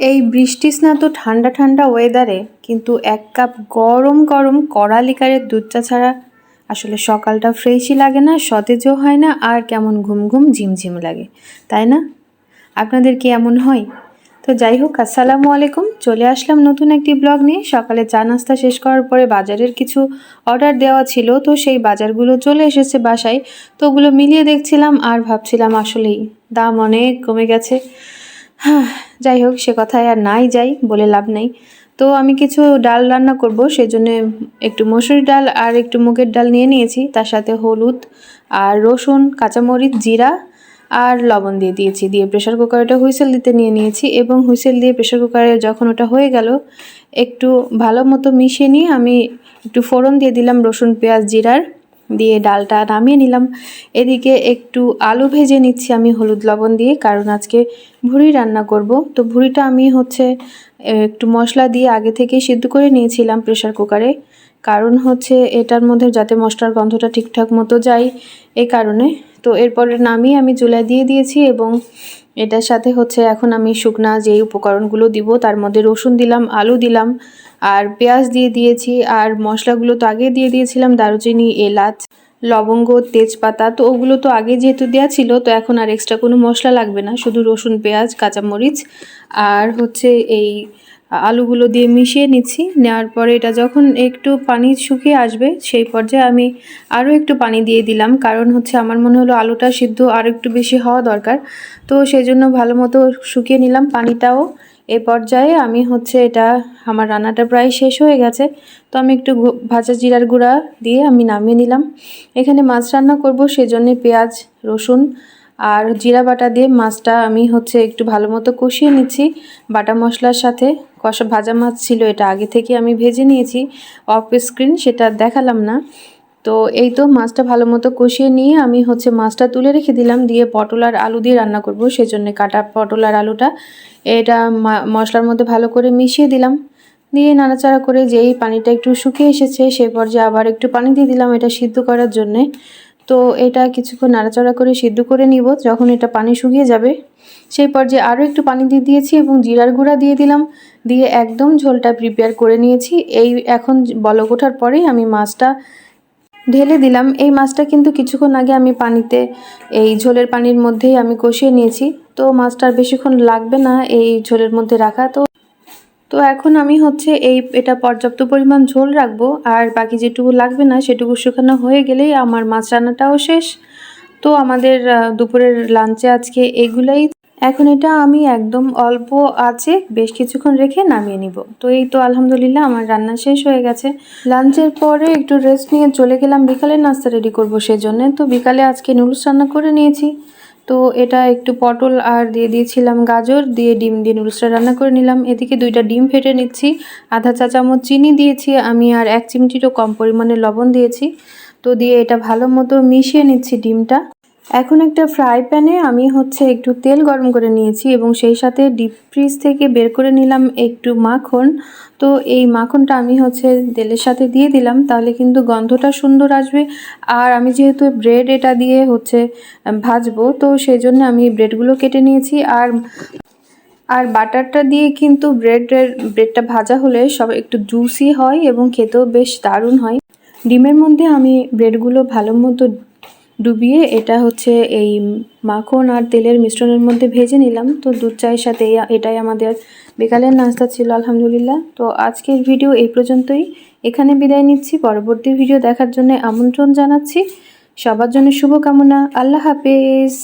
এই বৃষ্টি স্নাত ঠান্ডা ঠান্ডা ওয়েদারে কিন্তু এক কাপ গরম গরম কড়া লিকারের দুধ চা ছাড়া আসলে সকালটা ফ্রেশই লাগে না, সতেজও হয় না আর কেমন ঘুম ঘুম ঝিমঝিম লাগে, তাই না? আপনাদের কি এমন হয়? তো যাই হোক, আসসালামু আলাইকুম। চলে আসলাম নতুন একটি ব্লগ নিয়ে। সকালে চা নাস্তা শেষ করার পরে বাজারের কিছু অর্ডার দেওয়া ছিল, তো সেই বাজারগুলো চলে এসেছে বাসায়। তো ওগুলো মিলিয়ে দেখছিলাম আর ভাবছিলাম আসলেই দাম অনেক কমে গেছে। হ্যাঁ যাই হোক, সে কথায় আর নাই যাই বলে লাভ নেই। তো আমি কিছু ডাল রান্না করব, সেজন্য একটু মসুরি ডাল আর একটু মুগের ডাল নিয়ে নিয়েছি। তার সাথে হলুদ আর রসুন, কাঁচামরিচ, জিরা আর লবণ দিয়ে দিয়েছি। দিয়ে প্রেশার কুকারটা হুইসেল দিতে নিয়ে নিয়েছি এবং হুইসেল দিয়ে প্রেশার কুকারে যখন ওটা হয়ে গেল, একটু ভালো মতো মিশিয়ে নিয়ে আমি একটু ফোড়ন দিয়ে দিলাম রসুন, পেঁয়াজ, জিরার। দিয়ে ডালটা নামিয়ে নিলাম। এদিকে একটু আলু ভেজে নিচ্ছি আমি হলুদ লবণ দিয়ে, কারণ আজকে ভুড়ি রান্না করব। তো ভুড়িটা আমি হচ্ছে একটু মশলা দিয়ে আগে থেকেই সিদ্ধ করে নিয়েছিলাম প্রেশার কুকারে। কারণ হচ্ছে এটার মধ্যে যাতে মশলার গন্ধটা ঠিকঠাক মতো যায় এই কারণে। তো এরপরে নামিয়ে আমি চুলায় দিয়ে দিয়েছি এবং এটার সাথে হচ্ছে এখন আমি শুকনা যেই উপকরণগুলো দিব, তার মধ্যে রসুন দিলাম, আলু দিলাম, আর পেঁয়াজ দিয়ে দিয়েছি, আর মশলাগুলো তো আগে দিয়ে দিয়েছিলাম, দারুচিনি, এলাচ, লবঙ্গ, তেজপাতা, তো ওগুলো তো আগে যেহেতু দেওয়া ছিল, তো এখন আর এক্সট্রা কোনো মশলা লাগবে না, শুধু রসুন, পেঁয়াজ, কাঁচামরিচ, আর হচ্ছে এই আলুগুলো দিয়ে মিশিয়ে নিচ্ছি। নেওয়ার পরে এটা যখন একটু পানি শুকিয়ে আসবে, সেই পর্যায়ে আমি আরও একটু পানি দিয়ে দিলাম। কারণ হচ্ছে আমার মনে হলো আলুটা সিদ্ধ আরও একটু বেশি হওয়া দরকার। তো সেই জন্য ভালো মতো শুকিয়ে নিলাম পানিটাও। এ পর্যায়ে আমি হচ্ছে এটা, আমার রান্নাটা প্রায় শেষ হয়ে গেছে। তো আমি একটু ভাজা জিরার গুঁড়া দিয়ে আমি নামিয়ে নিলাম। এখানে মাছ রান্না করব সেজন্য পেঁয়াজ, রসুন আর জিরা বাটা দিয়ে মাছটা আমি হচ্ছে একটু ভালো মতো কষিয়ে নিচ্ছি বাটা মশলার সাথে। কষা ভাজা মাছ ছিল, এটা আগে থেকে আমি ভেজে নিয়েছি। অফ স্ক্রিন সেটা দেখালাম না। তো এই তো মাছটা ভালো মতো কষিয়ে নিয়ে আমি হচ্ছে মাছটা তুলে রেখে দিলাম, দিয়ে পটল আর আলু দিয়ে রান্না করব। সেজন্য কাটা পটল আর আলুটা এটা মশলার মধ্যে ভালো করে মিশিয়ে দিলাম। দিয়ে নাড়াচাড়া করে যেই পানিটা একটু শুকিয়ে এসেছে সেই পর্যায়ে আবার একটু পানি দিয়ে দিলাম এটা সিদ্ধ করার জন্যে। তো এটা কিছুক্ষণ নাড়াচাড়া করে সিদ্ধ করে নিব। যখন এটা পানি শুকিয়ে যাবে, সেই পর্যায়ে আরও একটু পানি দিয়ে দিয়েছি এবং জিরার গুঁড়া দিয়ে দিলাম। দিয়ে একদম ঝোলটা প্রিপেয়ার করে নিয়েছি। এই এখন বলক ওঠার পরেই আমি মাছটা ঢেলে দিলাম। এই মাছটা কিন্তু কিছুক্ষণ আগে আমি পানিতে, এই ঝোলের পানির মধ্যেই আমি কষিয়ে নিয়েছি। তো মাছটার বেশিক্ষণ লাগবে না এই ঝোলের মধ্যে রাখা। তো তো এখন আমি হচ্ছে এই এটা পর্যাপ্ত পরিমাণ ঝোল রাখব, আর বাকি যেটুকু লাগবে না সেটুকু শুকানো হয়ে গেলেই আমার মাছ রান্নাটাও শেষ। তো আমাদের দুপুরের লাঞ্চে আজকে এগুলাই। এখন এটা আমি একদম অল্প আছে, বেশ কিছুক্ষণ রেখে নামিয়ে নিব। তো এই তো আলহামদুলিল্লাহ আমার রান্না শেষ হয়ে গেছে। লাঞ্চের পরে একটু রেস্ট নিয়ে চলে গেলাম, বিকালে নাস্তা রেডি করব সেজন্য। তো বিকালে আজকে নুডলস রান্না করে নিয়েছি। তো এটা একটু পটল আর দিয়ে দিয়েছিলাম গাজর, দিয়ে ডিম দিয়ে নুডলসটা রান্না করে নিলাম। এদিকে দুইটা ডিম ফেটে নিচ্ছি, আধা চা চামচ চিনি দিয়েছি, আমি আর এক চিমটিরও কম পরিমাণে লবণ দিয়েছি। তো দিয়ে এটা ভালো মতো মিশিয়ে নিচ্ছি ডিমটা। এখন একটা ফ্রাই প্যানে আমি হচ্ছে একটু তেল গরম করে নিয়েছি এবং সেই সাথে ডিপ ফ্রিজ থেকে বের করে নিলাম একটু মাখন। তো এই মাখনটা আমি হচ্ছে তেলের সাথে দিয়ে দিলাম, তাহলে কিন্তু গন্ধটা সুন্দর আসবে। আর আমি যেহেতু ব্রেড এটা দিয়ে হচ্ছে ভাজবো, তো সেই জন্য আমি ব্রেডগুলো কেটে নিয়েছি। আর আর বাটারটা দিয়ে কিন্তু ব্রেডের ব্রেডটা ভাজা হলে সব একটু জুসি হয় এবং খেতেও বেশ দারুণ হয়। ডিমের মধ্যে আমি ব্রেডগুলো ভালো মতো ডুবিয়ে এটা হচ্ছে এই মাখন আর তেলের মিশ্রণের মধ্যে ভেজে নিলাম। তো দুধ চায়ের সাথে এটাই আমাদের বিকালের নাস্তা ছিল, আলহামদুলিল্লাহ। তো আজকের ভিডিও এই পর্যন্তই। এখানে বিদায় নিচ্ছি। পরবর্তী ভিডিও দেখার জন্য আমন্ত্রণ জানাচ্ছি। সবার জন্য শুভকামনা। আল্লাহ হাফেজ।